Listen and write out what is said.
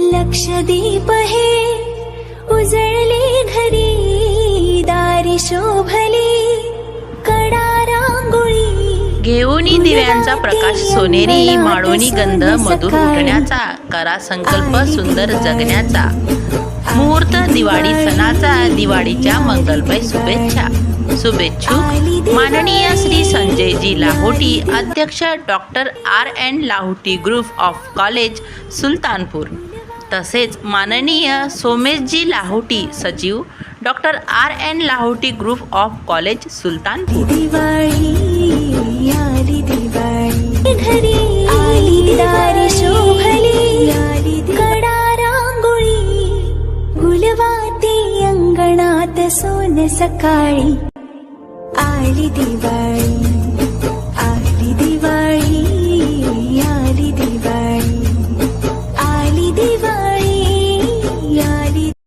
लक्षदीप हे उजळले घरी दारी शोभली कडा रांगोळी घेऊनी दिव्यांचा प्रकाश सोनेरी माळोनी गंध मधुर उठण्याचा करा संकल्प सुंदर जगण्याचा. मुहूर्त दिवाळी सणाचा दिवाळीच्या मंगलमय शुभेच्छा. शुभेच्छुक माननीय श्री संजयजी लाहोटी अध्यक्ष doctor R N Lahoti group of college Sultanpur. तसेच माननीय सोमेशजी लाहोटी सचिव doctor R N Lahoti group of college Sultanpur Diwali आली दिवाळी. घरी आली दारी शोभली. आली कडा रांगोळी गुलवाती अंगणात सोन सकाळी. आली दिवाळी.